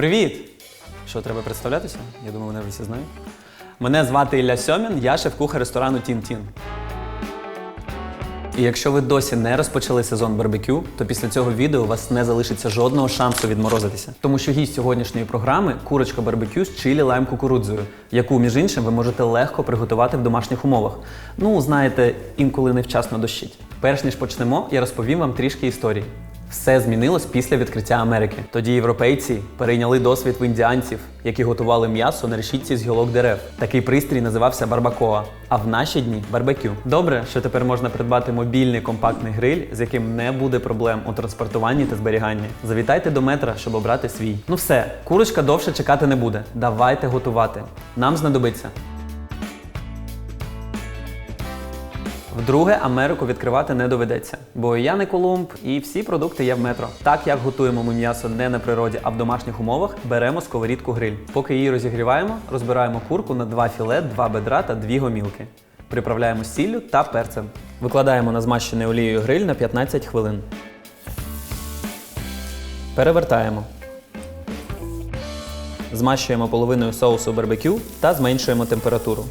Привіт! Що, треба представлятися? Я думаю, мене всі знають. Мене звати Ілля Сьомін, я шеф-кухар ресторану Тін Тін. І якщо ви досі не розпочали сезон барбекю, то після цього відео у вас не залишиться жодного шансу відморозитися. Тому що гість сьогоднішньої програми курочка барбекю з чилі лайм кукурудзою, яку, між іншим, ви можете легко приготувати в домашніх умовах. Ну, знаєте, інколи невчасно дощить. Перш ніж почнемо, я розповім вам трішки історії. Все змінилось після відкриття Америки. Тоді європейці перейняли досвід в індіанців, які готували м'ясо на решітці з гілок дерев. Такий пристрій називався барбакоа, а в наші дні барбекю. Добре, що тепер можна придбати мобільний компактний гриль, з яким не буде проблем у транспортуванні та зберіганні. Завітайте до метра, щоб обрати свій. Ну все, курочка довше чекати не буде. Давайте готувати. Нам знадобиться Вдруге, Америку відкривати не доведеться, бо я не Колумб і всі продукти є в метро. Так як готуємо ми м'ясо не на природі, а в домашніх умовах, беремо сковорідку гриль. Поки її розігріваємо, розбираємо курку на два філе, два бедра та дві гомілки. Приправляємо сіллю та перцем. Викладаємо на змащений олією гриль на 15 хвилин. Перевертаємо. Змащуємо половиною соусу барбекю та зменшуємо температуру.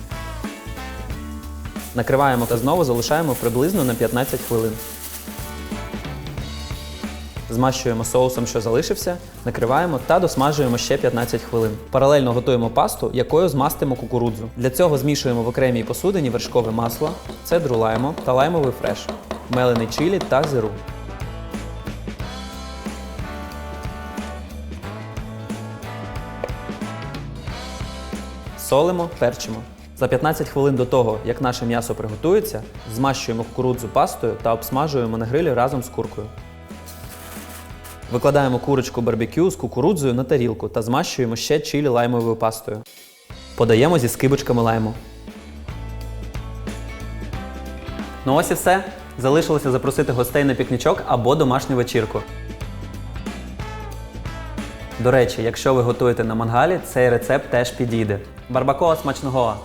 Накриваємо та знову залишаємо приблизно на 15 хвилин. Змащуємо соусом, що залишився, накриваємо та досмажуємо ще 15 хвилин. Паралельно готуємо пасту, якою змастимо кукурудзу. Для цього змішуємо в окремій посудині вершкове масло, цедру лайму та лаймовий фреш, мелений чилі та зиру. Солимо, перчимо. За 15 хвилин до того, як наше м'ясо приготується, змащуємо кукурудзу пастою та обсмажуємо на грилі разом з куркою. Викладаємо курочку барбекю з кукурудзою на тарілку та змащуємо ще чилі лаймовою пастою. Подаємо зі скибочками лайму. Ну ось і все. Залишилося запросити гостей на пікнічок або домашню вечірку. До речі, якщо ви готуєте на мангалі, цей рецепт теж підійде. Барбакоа смачного!